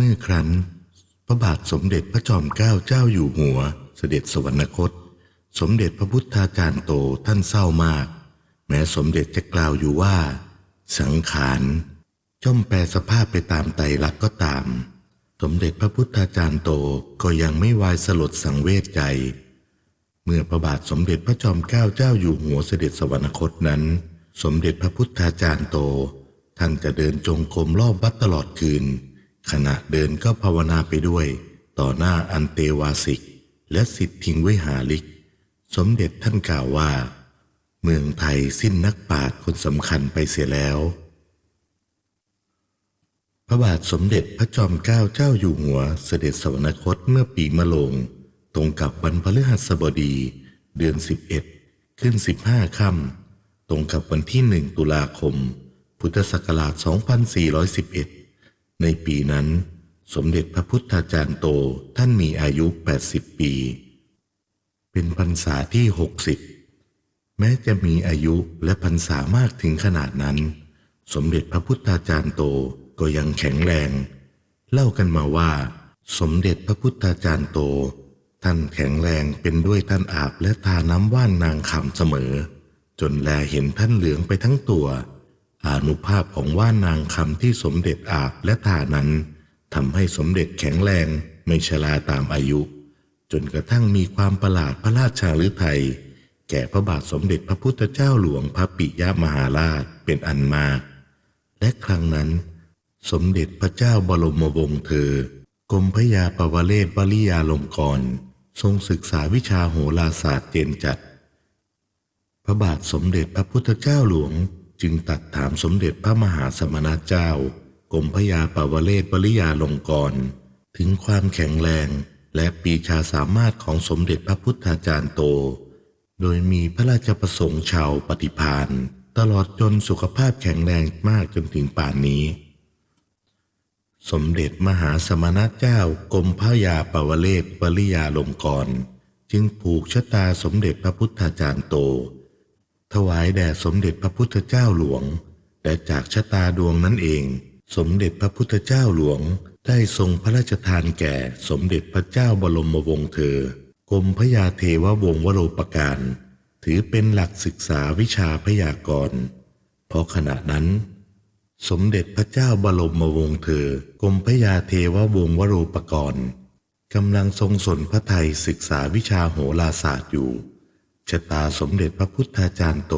มื่อครั้น พระบาทสมเด็จพระจอมเกล้าเจ้าอยู่หัว เสด็จสวรรคต สมเด็จพระพุทธาจารย์โตท่านเศร้ามาก แม้สมเด็จจะกล่าวอยู่ว่า สังขารย่อมแปรสภาพไปตามไตรลักษณ์ก็ตาม สมเด็จพระพุทธาจารย์โตก็ยังไม่วายสลดสังเวชใจ เมื่อพระบาทสมเด็จพระจอมเกล้าเจ้าอยู่หัวเสด็จสวรรคตนั้น สมเด็จพระพุทธาจารย์โต ท่านจะเดินจงกรมรอบวัดตลอดคืน ขณะเดินก็ภาวนาไปด้วย ต่อหน้าอันเตวาสิก และสิทธิงวิหาริก สมเด็จท่านกล่าวว่า เมืองไทยสิ้นนักปราชญ์คนสำคัญไปเสียแล้ว พระบาทสมเด็จพระจอมเกล้าเจ้าอยู่หัวเสด็จสวรรคตเมื่อปีมะโรงตรงกับวันพฤหัสบดี เดือน11ขึ้น15ค่ำตรงกับวันที่1ตุลาคม พุทธศักราช 2411 ในปีนั้น สมเด็จพระพุทธาจารย์โตท่านมีอายุ 80 ปี เป็นพรรษาที่ 60 แม้จะมีอายุและพรรษามากถึงขนาดนั้น สมเด็จพระพุทธาจารย์โตก็ยังแข็งแรง เล่ากันมาว่า สมเด็จพระพุทธาจารย์โต ท่านแข็งแรงเป็นด้วยท่านอาบและทาน้ำว่านนางคำเสมอ จนแลเห็นท่านเหลืองไปทั้งตัว อานุภาพของว่านนางคำที่สมเด็จอาบและทานั้นทำให้สมเด็จแข็งแรงไม่ชราตามอายุ จนกระทั่งมีความประหลาดพระราชาฤทัยแก่พระบาทสมเด็จพระพุทธเจ้าหลวงพระปิยมหาราชเป็นอันมาก และครั้งนั้น สมเด็จพระเจ้าบรมวงศ์เธอกรมพระยาปวเรศวริยาลงกรทรงศึกษาวิชาโหราศาสตร์เจนจัด พระบาทสมเด็จพระพุทธเจ้าหลวง จึงตัดถามสมเด็จพระมหาสมณเจ้ากรมพระยาปวเรศวริยาลงกรณ์ถึงความแข็งแรงและปีชาสามารถของสมเด็จพระพุทธาจารย์โต โดยมีพระราชประสงค์ชาวปฏิพานตลอดจนสุขภาพแข็งแรงมากจนถึงป่านนี้ สมเด็จมหาสมณเจ้ากรมพระยาปวเรศวริยาลงกรณ์จึงผูกชะตาสมเด็จพระพุทธาจารย์โต ถวายแด่สมเด็จพระพุทธเจ้าหลวงและจากชะตาดวงนั้นเอง สมเด็จพระพุทธเจ้าหลวง ได้ทรงพระราชทานแก่สมเด็จพระเจ้าบรมวงศ์เธอกรมพระยาเทววงวโรปการ ถือเป็นหลักศึกษาวิชาพยากรณ์เพราะขณะนั้น สมเด็จพระเจ้าบรมวงศ์เธอกรมพระยาเทววงวโรปกรณ์กำลังทรงสนพระไทยศึกษาวิชาโหราศาสตร์อยู่ ชะตาสมเด็จพระพุทธาจารย์โต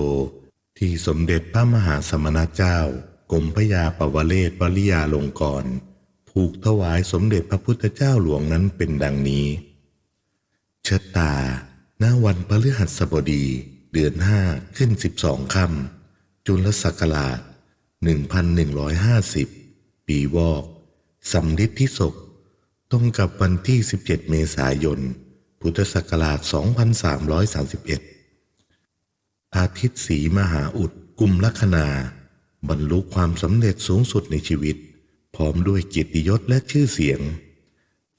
ที่สมเด็จพระมหาสมณเจ้ากรมพระยาปวเรศวริยาลงกรผูกถวายสมเด็จพระพุทธเจ้าหลวงนั้นเป็นดังนี้ชะตาณวันพฤหัสบดี เดือนห้าขึ้นสิบสองค่ำจุลศักราช1150ปีวอกสำลิดที่ศกตรงกับวันที่17เมษายน พุทธศักราช 2331 อาทิตย์สีมหาอุดกุมลัคนา บรรลุความสำเร็จสูงสุดในชีวิต พร้อมด้วยเกียรติยศและชื่อเสียง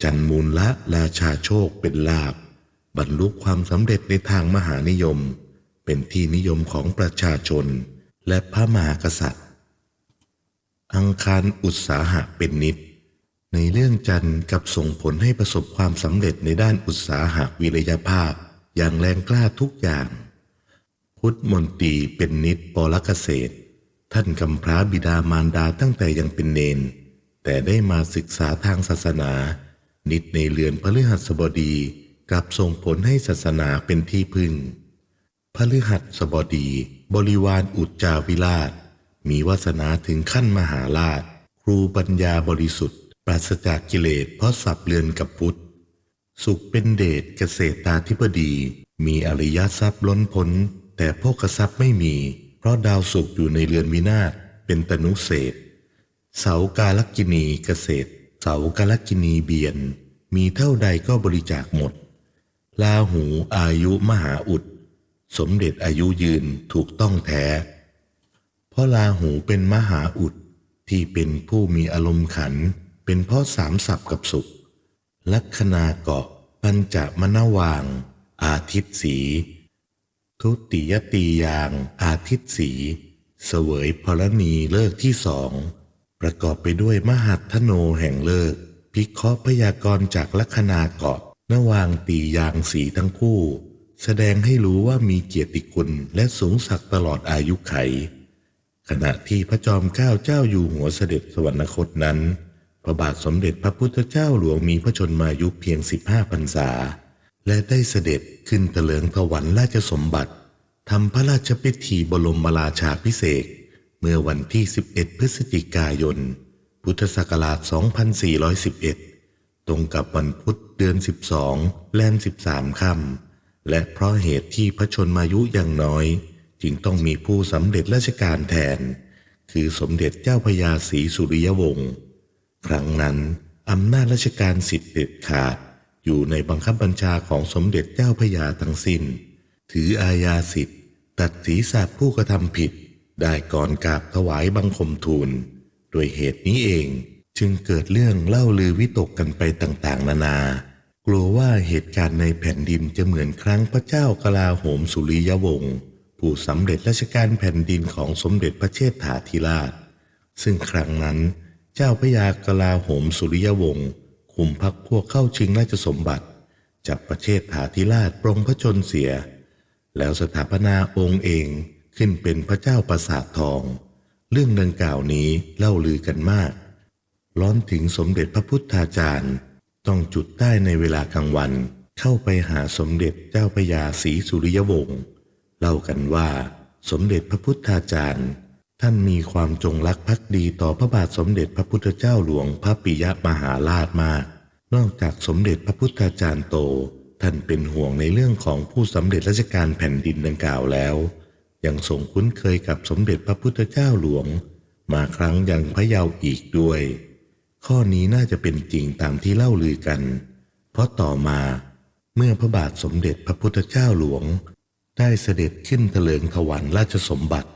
จันมูลละราชาโชคเป็นลาบบรรลุความสำเร็จในทางมหานิยม เป็นที่นิยมของประชาชนและพระมหากษัตริย์ อังคารอุตสาหะเป็นนิด ในเรื่องจันทร์กับส่งผลให้ประสบความสำเร็จในด้านอุตสาหะวิริยภาพ อย่างแรงกล้าทุกอย่าง พุทธมนตรีเป็นนิดปรเกษตร ท่านกำพร้าบิดามารดาตั้งแต่ยังเป็นเนน แต่ได้มาศึกษาทางศาสนา นิดในเรือนพฤหัสบดีกลับส่งผลให้ศาสนาเป็นที่พึ่ง พฤหัสบดี บริวารอุจจาวิราช มีวาสนาถึงขั้นมหาราช ครูปัญญาบริสุทธิ ปราศจากกิเลสเพราะสับเรือนกับพุทธ สุขเป็นเดชเกษตราธิบดี มีอริยทรัพย์ล้นพ้น แต่โภคทรัพย์ไม่มี เพราะดาวสุขอยู่ในเรือนวินาศเป็นตนุเศษเสากาลกินีเกษตร เสากาลกินีเบียน มีเท่าใดก็บริจาคหมด ลาหูอายุมหาอุด สมเด็จอายุยืนถูกต้องแท้ เพราะลาหูเป็นมหาอุดที่เป็นผู้มีอารมณ์ขัน เป็นเพราะสามสับกับสุข ลัคนาเกาะปัญจมนวาง อาทิตย์สี ทุติยตียาง อาทิตย์สีเสวยพรณีเลิกที่สอง ประกอบไปด้วยมหัตถโนแห่งเลิก พิเคราะห์พยากรณ์จากลัคนาเกาะระหว่างตียางสีทั้งคู่ แสดงให้รู้ว่ามีเกียรติคุณและสูงศักดิ์ตลอดอายุไข ขณะที่พระจอมเกล้าเจ้าอยู่หัวเสด็จสวรรคตนั้น พระบาทสมเด็จพระพุทธเจ้าหลวงมีพระชนมายุเพียง 15พรรษา และได้เสด็จขึ้นเถลิงถวันราชสมบัติทำพระราชพิธีบรมราชาพิเศษเมื่อวันที่ 11 พฤศจิกายน พุทธศักราช 2411 ตรงกับวันพุธเดือน 12 แลม 13 ค่ำและเพราะเหตุที่พระชนมายุย่างน้อย จึงต้องมีผู้สำเร็จราชการแทน คือสมเด็จเจ้าพระยาศรีสุริยวงศ์ ครั้งนั้นอำนาจราชการสิทธิ์เด็ดขาด อยู่ในบังคับบัญชาของสมเด็จเจ้าพระยาทั้งสิ้น ถืออาญาสิทธิ์ ตัดศีรษะผู้กระทำผิด ได้ก่อนกราบถวายบังคมทูลโดยเหตุนี้เองจึงเกิดเรื่องเล่าลือวิตกกันไปต่างๆ นานา กลัวว่าเหตุการณ์ในแผ่นดินจะเหมือนครั้งพระเจ้ากลาโหมสุริยวงศ์ผู้สำเร็จราชการแผ่นดินของสมเด็จพระเชษฐาธิราช ซึ่งครั้งนั้น เจ้าพระยากลาโหมสุริยวงศ์คุมพักพวกเข้าชิงราชสมบัติ จับประเชษฐาธิราชปรงพระชนเสีย แล้วสถาปนาองค์เองขึ้นเป็นพระเจ้าประสาททอง เรื่องดังกล่าวนี้เล่าลือกันมาก ร้อนถึงสมเด็จพระพุทธาจารย์ ต้องจุดใต้ในเวลากลางวันเข้าไปหาสมเด็จเจ้าพระยาศรีสุริยวงศ์เล่ากันว่า สมเด็จพระพุทธาจารย์ ท่านมีความจงรักภักดีต่อพระบาทสมเด็จพระพุทธเจ้าหลวงพระปิยมหาราชมาก นอกจากสมเด็จพระพุทธาจารย์โต ท่านเป็นห่วงในเรื่องของผู้สำเร็จราชการแผ่นดินดังกล่าวแล้ว ยังทรงคุ้นเคยกับสมเด็จพระพุทธเจ้าหลวง มาครั้งยังพระเยาว์อีกด้วย ข้อนี้น่าจะเป็นจริงตามที่เล่าลือกัน เพราะต่อมาเมื่อพระบาทสมเด็จพระพุทธเจ้าหลวง ได้เสด็จขึ้นเถลิงถวันราชสมบัติ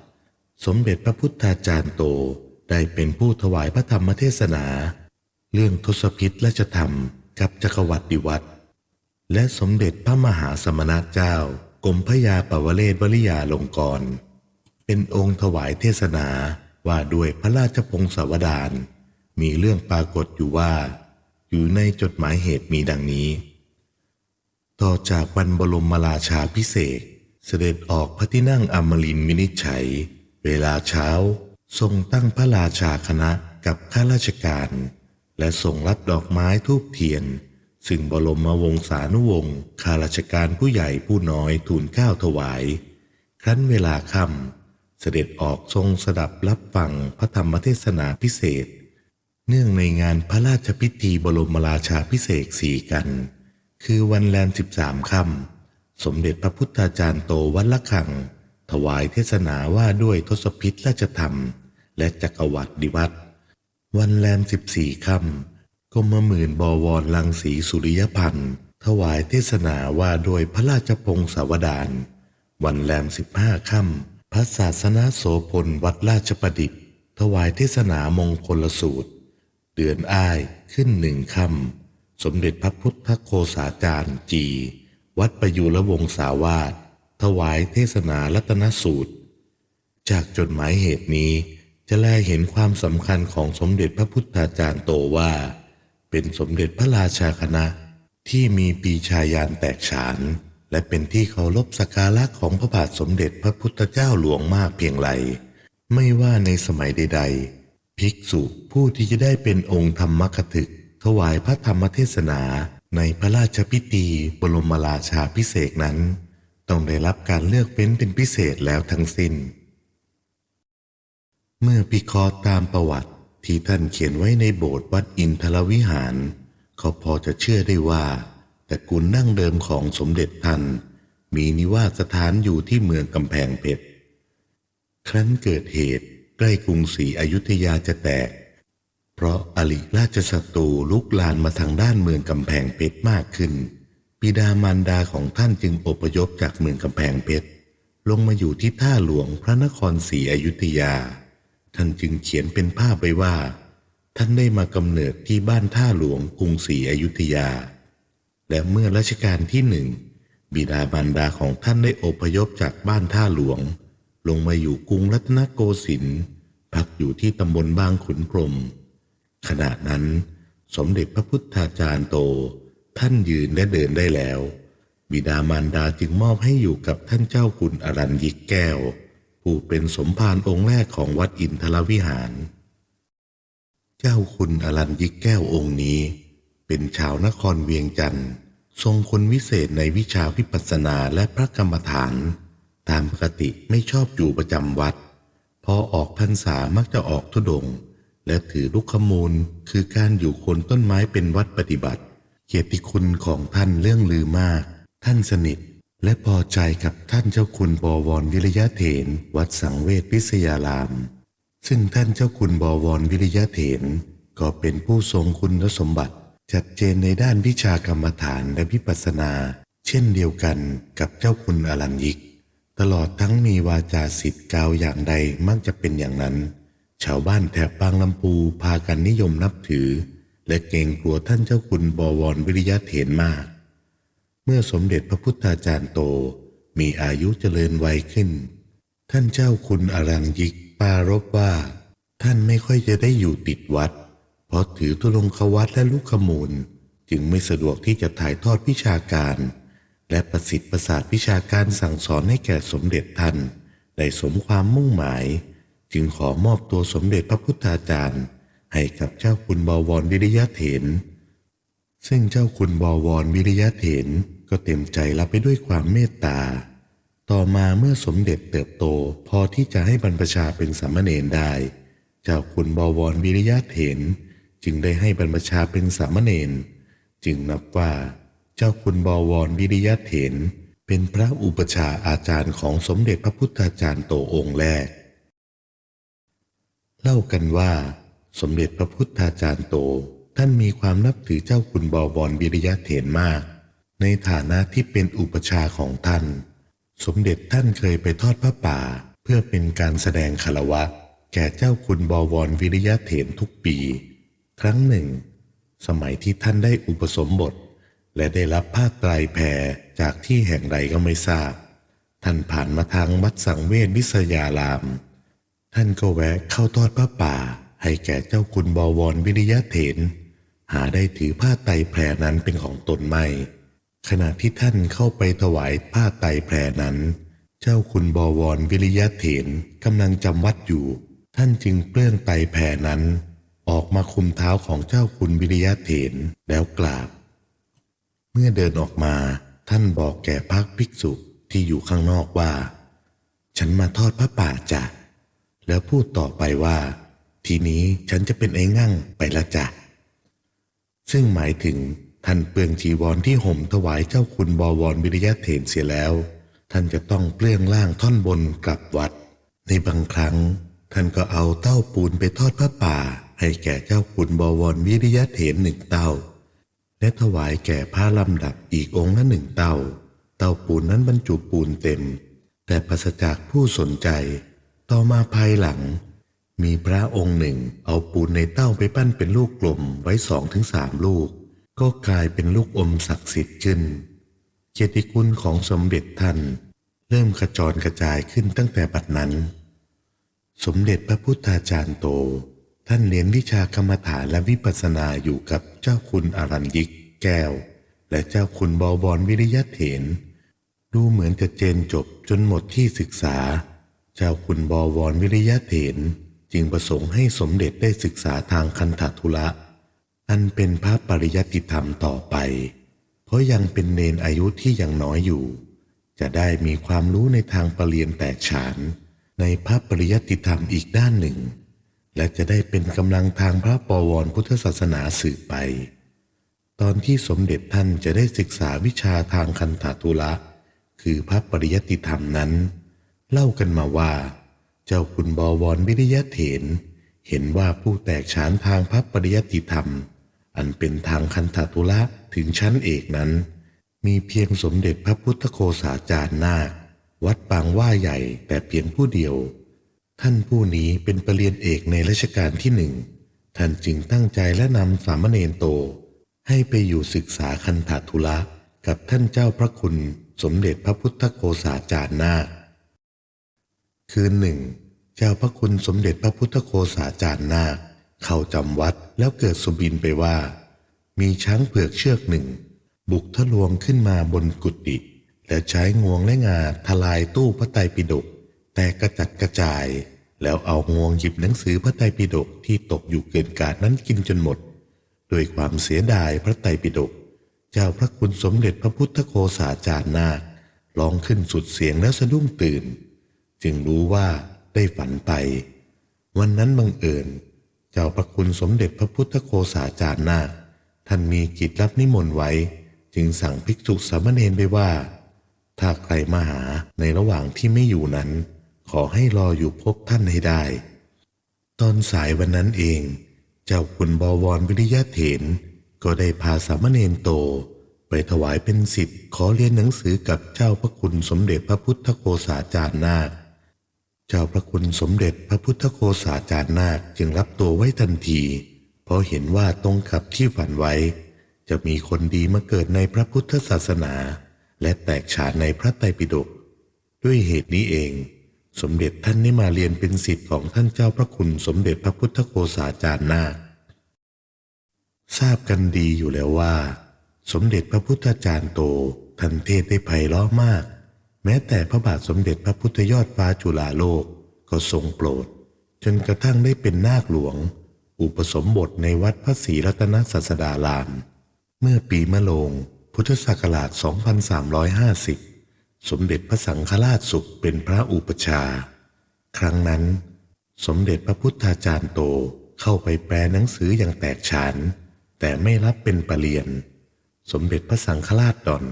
สมเด็จพระพุทธาจารย์โตได้เป็นผู้ถวายพระธรรมเทศนา เรื่องทศพิษราชธรรมกับจักรวรรดิวัตรและสมเด็จพระมหาสมณเจ้ากรมพระยาปวเรศวริยาลงกร เป็นองค์ถวายเทศนาว่าด้วยพระราชพงศาวดารมีเรื่องปรากฏอยู่ว่า อยู่ในจดหมายเหตุมีดังนี้ ต่อจากวันบรมราชาพิเศษเสด็จออกพระที่นั่งอมรินทร์วินิจฉัย เวลาเช้าทรงตั้งพระราชาคณะกับข้าราชการ และทรงรับดอกไม้ทูบเทียน ซึ่งบรมวงศานุวงศ์ข้าราชการผู้ใหญ่ผู้น้อยทูลก้าวถวาย ครั้นเวลาค่ำเสด็จออกทรงสดับรับฟังพระธรรมเทศนาพิเศษ เนื่องในงานพระราชพิธีบรมราชาพิเศษสี่กัน คือวันแรมสิบสามค่ำสมเด็จพระพุทธาจารย์โตวัดละคัง ถวายเทศนาว่าด้วยทศพิธราชธรรม และจักรวรรดิวัตรวันแรมสิบสี่ค่ำกรมหมื่นบวรลังสีสุริยพันธ์ถวายเทศนาว่าด้วยพระราชพงศาวดารวันแรมสิบห้าค่ำพระศาสนาโสพลวัดราชประดิษฐ์ ถวายเทศนามงคลสูตร เดือนอ้ายขึ้นหนึ่งค่ำสมเด็จพระพุทธโคสาจารย์จี วัดประยุรวงศาวาส ถวายเทศนารัตนสูตร จากจดหมายเหตุนี้จะแลเห็นความสำคัญของสมเด็จพระพุทธาจารย์โตว่า เป็นสมเด็จพระราชาคณะที่มีปีชายานแตกฉาน และเป็นที่เคารพสักการะของพระบาทสมเด็จพระพุทธเจ้าหลวงมากเพียงไร ไม่ว่าในสมัยใด ๆ ภิกษุผู้ที่จะได้เป็นองค์ธรรมคถึก ถวายพระธรรมเทศนาในพระราชพิธีบรมราชาพิเศษนั้น ต้องได้รับการเลือกเป็นเป็นพิเศษแล้วทั้งสิ้น เมื่อพิคราะห์ตามประวัติที่ท่านเขียนไว้ในโบสถ์วัดอินทรวิหาร เขาพอจะเชื่อได้ว่าแตระกูลนั่งเดิมของสมเด็จท่าน มีนิวาสสถานอยู่ที่เมืองกำแพงเพชร ครั้นเกิดเหตุใกล้กรุงศรีอยุธยาจะแตก เพราะอลิราชศัตรูลุกลานมาทางด้านเมืองกำแพงเพชรมากขึ้น บิดามารดาของท่านจึงอพยพจากเมืองกำแพงเพชรลงมาอยู่ที่ท่าหลวงพระนครศรีอยุธยา ท่านจึงเขียนเป็นภาพไว้ว่า ท่านได้มากำเนิดที่บ้านท่าหลวงกรุงศรีอยุธยา และเมื่อรัชกาลที่หนึ่งบิดามารดาของท่านได้อพยพจากบ้านท่าหลวง ลงมาอยู่กรุงรัตนโกสินทร์พักอยู่ที่ตำบลบางขุนพรมขณะนั้น สมเด็จพระพุทธาจารย์โต ท่านยืนและเดินได้แล้ว บิดามารดาจึงมอบให้อยู่กับท่านเจ้าคุณอรัญยิกแก้ว ผู้เป็นสมภารองค์แรกของวัดอินทรวิหาร เจ้าคุณอรัญยิกแก้วองค์นี้ เป็นชาวนครเวียงจันทร์ทรงคุณวิเศษในวิชาวิปัสสนาและพระกรรมฐาน ตามปกติไม่ชอบอยู่ประจำวัด พอออกพรรษามักจะออกทุดง และถือลุกขมูลคือการอยู่คนต้นไม้เป็นวัดปฏิบัติ เกียรติคุณของท่านเรื่องลือมาก ท่านสนิท และพอใจกับท่านเจ้าคุณบวรวิริยะเถนวัดสังเวชพิษยาราม ซึ่งท่านเจ้าคุณบวรวิริยะเถนก็เป็นผู้ทรงคุณสมบัติ ชัดเจนในด้านวิชากรรมฐานและวิปัสสนา เช่นเดียวกันกับเจ้าคุณอรัญยิก ตลอดทั้งมีวาจาสิทธิ์กล่าวอย่างใดมักจะเป็นอย่างนั้น ชาวบ้านแถบบางลำพูพากันนิยมนับถือ และเกรงกลัวท่านเจ้าคุณบวรวิริยะเถนมาก เมื่อสมเด็จพระพุทธาจารย์โตมีอายุเจริญวัยขึ้น ท่านเจ้าคุณอรัญยิกปารบว่า ท่านไม่ค่อยจะได้อยู่ติดวัด เพราะถือตุลงควัตและลูกขมูล จึงไม่สะดวกที่จะถ่ายทอดวิชาการ และประสิทธิ์ประสาทวิชาการสั่งสอนให้แก่สมเด็จท่านได้สมความมุ่งหมาย จึงขอมอบตัวสมเด็จพระพุทธาจารย์ ให้กับเจ้าคุณบวรวิริยะเถน ซึ่งเจ้าคุณบวรวิริยะเถนก็เต็มใจรับไปด้วยความเมตตา ต่อมาเมื่อสมเด็จเติบโตพอที่จะให้บรรพชาเป็นสามเณรได้ เจ้าคุณบวรวิริยะเถนจึงได้ให้บรรพชาเป็นสามเณรจึงนับว่า เจ้าคุณบวรวิริยะเถนเป็นพระอุปชาอาจารย์ของสมเด็จพระพุทธาจารย์โตองค์แรก เล่ากันว่า สมเด็จพระพุทธาจารย์โต ท่านมีความนับถือเจ้าคุณบวรวิริยะเถนมาก ในฐานะที่เป็นอุปชาของท่าน สมเด็จท่านเคยไปทอดพระป่า เพื่อเป็นการแสดงคารวะ แก่เจ้าคุณบวรวิริยะเถนทุกปี ครั้งหนึ่ง สมัยที่ท่านได้อุปสมบท และได้รับผ้าไตรแผ่จากที่แห่งใดก็ไม่ทราบ ท่านผ่านมาทางวัดสังเวชวิสยาราม ท่านก็แวะเข้าทอดพระป่า ให้แก่เจ้าคุณบวรวิริยะเถน หาได้ถือผ้าไตรแผ่นั้นเป็นของตนไม่ ขณะที่ท่านเข้าไปถวายผ้าไตรแผ่นั้น เจ้าคุณบวรวิริยะเถนกำลังจำวัดอยู่ ท่านจึงเปลื้องไตรแผ่นั้น ออกมาคุมเท้าของเจ้าคุณวิริยะเถนแล้วกราบ เมื่อเดินออกมาท่านบอกแก่พักภิกษุที่อยู่ข้างนอกว่า ฉันมาทอดพระป่าจ้ะแล้วพูดต่อไปว่า ทีนี้ฉันจะเป็นไอ้งั่งไปละจ้ะ ซึ่งหมายถึงท่านเปลืองจีวรที่ห่มถวายเจ้าคุณบวรวิริยะเถนเสียแล้ว ท่านจะต้องเปลื้องล่างท่อนบนกลับวัด ในบางครั้ง ท่านก็เอาเต้าปูนไปทอดพระป่า ให้แก่เจ้าคุณบวรวิริยะเถนหนึ่งเต้า และถวายแก่พระลำดับอีกองค์ละหนึ่งเต้า เต้าปูนนั้นบรรจุปูนเต็ม แต่ปราศจากผู้สนใจ ต่อมาภายหลัง มีพระองค์หนึ่งเอาปูนในเต้าไปปั้นเป็นลูกกลมไว้สองถึงสามลูก ก็กลายเป็นลูกอมศักดิ์สิทธิ์ขึ้นเกียรติคุณของสมเด็จท่าน เริ่มขจรกระจายขึ้นตั้งแต่บัดนั้น สมเด็จพระพุทธาจารย์โต ท่านเรียนวิชากรรมฐานและวิปัสสนาอยู่กับเจ้าคุณอารัญยิกแก้ว และเจ้าคุณบวรวิริยะเถนดูเหมือนจะเจนจบจนหมดที่ศึกษา เจ้าคุณบวรวิริยะเถน จึงประสงค์ให้สมเด็จได้ศึกษาทางคันธทุระ อันเป็นพระปริยัติธรรมต่อไป เพราะยังเป็นเนนอายุที่ยังน้อยอยู่ จะได้มีความรู้ในทางปรริญญาแตกฉาน ในพระปริยัติธรรมอีกด้านหนึ่ง และจะได้เป็นกำลังทางพระปวรพุทธศาสนาสืบไป ตอนที่สมเด็จท่านจะได้ศึกษาวิชาทางคันธทุระ คือพระปริยัติธรรมนั้น เล่ากันมาว่า เจ้าคุณบวรวิริยะเถน เห็นว่าผู้แตกฉานทางพระปริยัติธรรม อันเป็นทางคันธทุระถึงชั้นเอกนั้น มีเพียงสมเด็จพระพุทธโฆษาจารย์นาค วัดปางว่าใหญ่แต่เพียงผู้เดียว ท่านผู้นี้เป็นปรริญญาเอกในรัชกาลที่หนึ่ง ท่านจึงตั้งใจและนำสามเณรโต ให้ไปอยู่ศึกษาคันธทุระกับท่านเจ้าพระคุณสมเด็จพระพุทธโฆษาจารย์นาค คืนหนึ่ง เจ้าพระคุณสมเด็จพระพุทธโฆษาจารย์นาค เข้าจำวัดแล้วเกิดสบินไปว่า มีช้างเผือกเชือกหนึ่ง บุกทะลวงขึ้นมาบนกุฏิและใช้งวงและงาทลายตู้พระไตรปิฎกแต่กระจัดกระจาย แล้วเอางวงหยิบหนังสือพระไตรปิฎกที่ตกอยู่เกินกาดนั้นกินจนหมดด้วยความเสียดายพระไตรปิฎกเจ้าพระคุณสมเด็จพระพุทธโฆษาจารย์นาคร้องขึ้นสุดเสียงแล้วสะดุ้งตื่น จึงรู้ว่าได้ฝันไป วันนั้นบังเอิญ เจ้าพระคุณสมเด็จพระพุทธโฆษาจารย์นาคท่านมีกิจรับนิมนต์ไว้ จึงสั่งภิกษุสามเณรไปว่า ถ้าใครมาหาในระหว่างที่ไม่อยู่นั้น ขอให้รออยู่พบท่านให้ได้ ตอนสายวันนั้นเอง เจ้าคุณบวรวิริยะเถนก็ได้พาสามเณรโต ไปถวายเป็นสิทธิ์ขอเรียนหนังสือกับเจ้าพระคุณสมเด็จพระพุทธโฆษาจารย์นาค เจ้าพระคุณสมเด็จพระพุทธโฆษาจารย์นาคจึงรับตัวไว้ทันที เพราะเห็นว่าตรงกับที่ฝันไว้ จะมีคนดีมาเกิดในพระพุทธศาสนา และแตกฉานในพระไตรปิฎกด้วยเหตุนี้เอง สมเด็จท่านได้มาเรียนเป็นศิษย์ของท่านเจ้าพระคุณสมเด็จพระพุทธโฆษาจารย์นาคทราบกันดีอยู่แล้วว่า สมเด็จพระพุทธจารย์โตท่านเทศได้ไพเราะมาก แม้แต่พระบาทสมเด็จพระพุทธยอดฟ้าจุฬาโลกก็ทรงโปรด จนกระทั่งได้เป็นนาคหลวง อุปสมบทในวัดพระศรีรัตนศาสดาราม เมื่อปีมะโรงพุทธศักราช 2350 สมเด็จพระสังฆราชสุขเป็นพระอุปชา ครั้งนั้น สมเด็จพระพุทธาจารย์โตเข้าไปแปลหนังสืออย่างแตกฉาน แต่ไม่รับเป็นปรริญญาสมเด็จพระสังฆราชดอน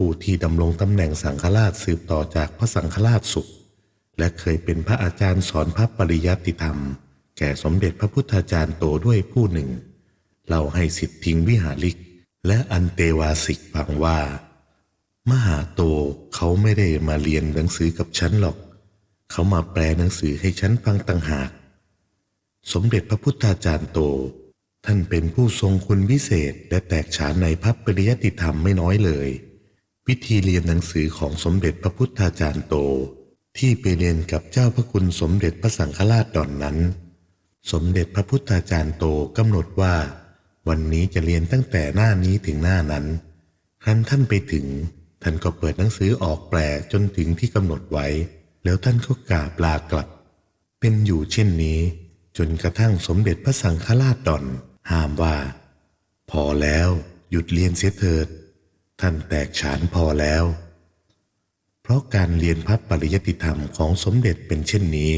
ผู้ที่ดำรงตำแหน่งสังฆราชสืบต่อจากพระสังฆราชสุข และเคยเป็นพระอาจารย์สอนพระปริยัติธรรม แก่สมเด็จพระพุทธาจารย์โตด้วยผู้หนึ่งเล่าให้สิทธิงวิหาริก และอันเตวาสิกฟังว่า มหาโตเขาไม่ได้มาเรียนหนังสือกับฉันหรอก เขามาแปลหนังสือให้ฉันฟังต่างหาก สมเด็จพระพุทธาจารย์โต ท่านเป็นผู้ทรงคุณวิเศษและแตกฉานในพระปริยัติธรรมไม่น้อยเลย วิธีเรียนหนังสือของสมเด็จพระพุทธาจารย์โต ที่ไปเรียนกับเจ้าพระคุณสมเด็จพระสังฆราชดอนนั้น สมเด็จพระพุทธาจารย์โตกำหนดว่า วันนี้จะเรียนตั้งแต่หน้านี้ถึงหน้านั้น ครั้นท่านไปถึง ท่านก็เปิดหนังสือออกแปลจนถึงที่กำหนดไว้ แล้วท่านก็กราบลากลับ เป็นอยู่เช่นนี้ จนกระทั่งสมเด็จพระสังฆราชดอนห้ามว่า พอแล้วหยุดเรียนเสียเถิด ท่านแตกฉานพอแล้ว เพราะการเรียนพระปริยติธรรมของสมเด็จเป็นเช่นนี้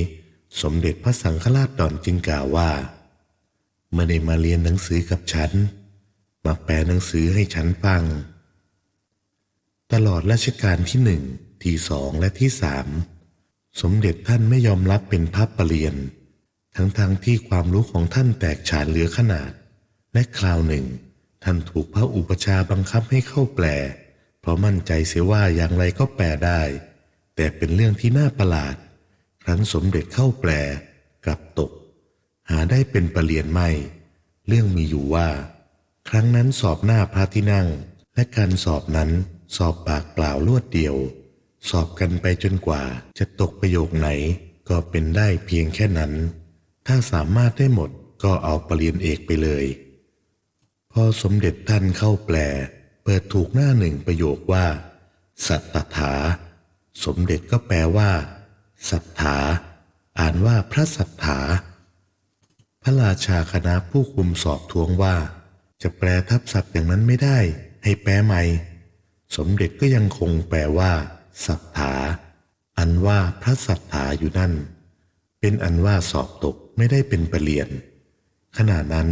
สมเด็จพระสังฆราชดอนจึงกล่าวว่าไม่ได้มาเรียนหนังสือกับฉัน มาแปลหนังสือให้ฉันฟัง ตลอดรัชกาลที่หนึ่งที่สองและที่สามสมเด็จท่านไม่ยอมรับเป็นพระปรริญญาทั้งๆทที่ความรู้ของท่านแตกฉานเหลือขนาด และคราวหนึ่ง ท่านถูกพระอุปชาบังคับให้เข้าแปล เพราะมั่นใจเสียว่าอย่างไรก็แปลได้ แต่เป็นเรื่องที่น่าประหลาด ครั้นสมเด็จเข้าแปลกลับตก หาได้เป็นปรริญญาไม่ เรื่องมีอยู่ว่า ครั้งนั้นสอบหน้าพระที่นั่ง และการสอบนั้นสอบปากเปล่ารวดเดียว สอบกันไปจนกว่าจะตกประโยคไหน ก็เป็นได้เพียงแค่นั้น ถ้าสามารถได้หมดก็เอาปรริญญาเอกไปเลย พอสมเด็จท่านเข้าแปล เปิดถูกหน้าหนึ่งประโยคว่า สัตถา สมเด็จก็แปลว่าสัทธาอ่านว่าพระสัทธาพระราชาคณะผู้คุมสอบทวงว่า จะแปลทับศัพท์อย่างนั้นไม่ได้ ให้แปลใหม่ สมเด็จก็ยังคงแปลว่าสัทธาอันว่าพระสัทธาอยู่นั่น เป็นอันว่าสอบตกไม่ได้เป็นประเรียน ขณะนั้น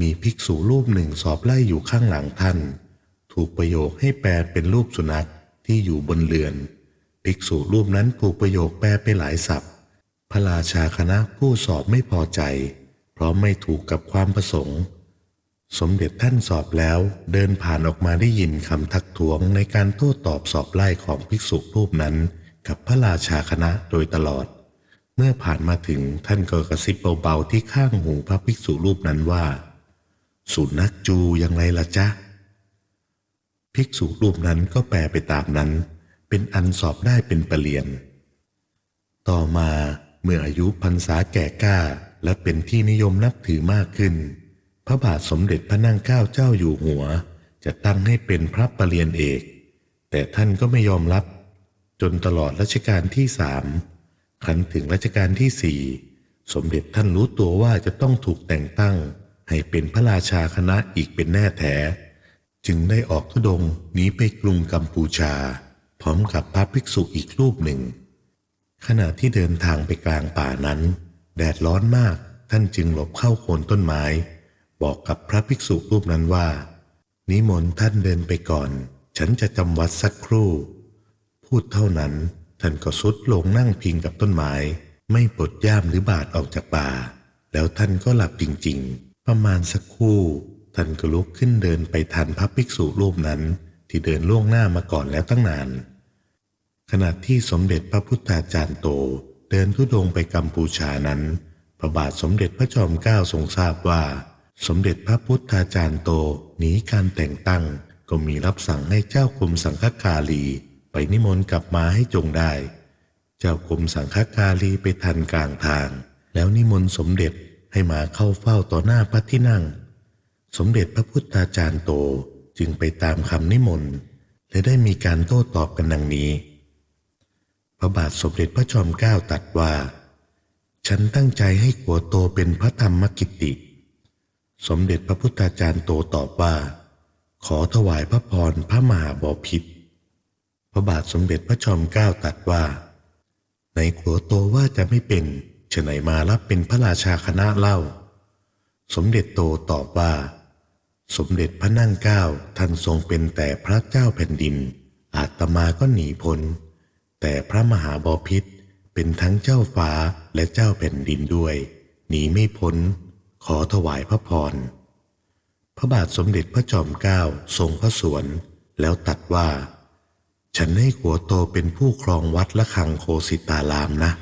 มีภิกษุรูปหนึ่งสอบไล่อยู่ข้างหลังท่าน ถูกประโยคให้แปลเป็นรูปสุนัขที่อยู่บนเรือน ภิกษุรูปนั้นถูกประโยคแปลไปหลายศัพท์ พระราชาคณะผู้สอบไม่พอใจ เพราะไม่ถูกกับความประสงค์ สมเด็จท่านสอบแล้วเดินผ่านออกมาได้ยินคำทักท้วงในการโต้ตอบสอบไล่ของภิกษุรูปนั้น กับพระราชาคณะโดยตลอด เมื่อผ่านมาถึงท่านก็กระซิบเบาๆที่ข้างหูพระภิกษุรูปนั้นว่า สุนัขจูอยังไงล่ะจ๊ะ ภิกษุรูปนั้นก็แปลไปตามนั้น เป็นอันสอบได้เป็นปรริญญาต่อมาเมื่ออายุพรรษาแก่กล้าและเป็นที่นิยมนับถือมากขึ้น พระบาทสมเด็จพระนั่งเก้าเจ้าอยู่หัว จะตั้งให้เป็นพระประเรียนเอก แต่ท่านก็ไม่ยอมรับ จนตลอดรัชกาลที่สามครั้นถึงรัชกาลที่สี่สมเด็จท่านรู้ตัวว่าจะต้องถูกแต่งตั้ง ให้เป็นพระราชาคณะอีกเป็นแน่แท้ จึงได้ออกทุดงหนีไปกรุงกัมพูชา พร้อมกับพระภิกษุอีกรูปหนึ่ง ขณะที่เดินทางไปกลางป่านั้น แดดร้อนมากท่านจึงหลบเข้าโคนต้นไม้ บอกกับพระภิกษุรูปนั้นว่า นิมนต์ท่านเดินไปก่อน ฉันจะจำวัดสักครู่ พูดเท่านั้น ท่านก็สุดลงนั่งพิงกับต้นไม้ ไม่ปลดย่ามหรือบาดออกจากป่า แล้วท่านก็หลับจริง ๆ ประมาณสักครู่ท่านก็ลุกขึ้นเดินไปทันพระภิกษุรูปนั้นที่เดินล่วงหน้ามาก่อนแล้วตั้งนาน ขณะที่สมเด็จพระพุทธาจารย์โตเดินทุดงไปกัมพูชานั้น พระบาทสมเด็จพระจอมเกล้าทรงทราบว่า สมเด็จพระพุทธาจารย์โตหนีการแต่งตั้งก็มีรับสั่งให้เจ้ากรมสังฆกาลี ไปนิมนต์กลับมาให้จงได้ เจ้ากรมสังฆกาลีไปทันกลางทาง แล้วนิมนต์สมเด็จ ให้มาเข้าเฝ้าต่อหน้าพระที่นั่ง สมเด็จพระพุทธาจารย์โตจึงไปตามคำนิมนต์และได้มีการโต้ตอบกันดังนี้ พระบาทสมเด็จพระจอมเกล้าตรัสว่า ฉันตั้งใจให้ขัวโตเป็นพระธรรมกิตติ สมเด็จพระพุทธาจารย์โตตอบว่า ขอถวายพระพรพระมหาบพิตรพระบาทสมเด็จพระจอมเกล้าตรัสว่า ในขัวโตว่าจะไม่เป็น ฉะไหนมารับเป็นพระราชาคณะเล่า สมเด็จโตตอบว่า สมเด็จพระนั่งเก้าท่านทรงเป็นแต่พระเจ้าแผ่นดิน อาตมาก็หนีพ้น แต่พระมหาบพิตรเป็นทั้งเจ้าฟ้าและเจ้าแผ่นดินด้วย หนีไม่พ้น ขอถวายพระพร พระบาทสมเด็จพระจอมเกล้าทรงพระสวน แล้วตัดว่า ฉันให้ขัวโตเป็นผู้ครองวัดละคังโคสิตารามนะ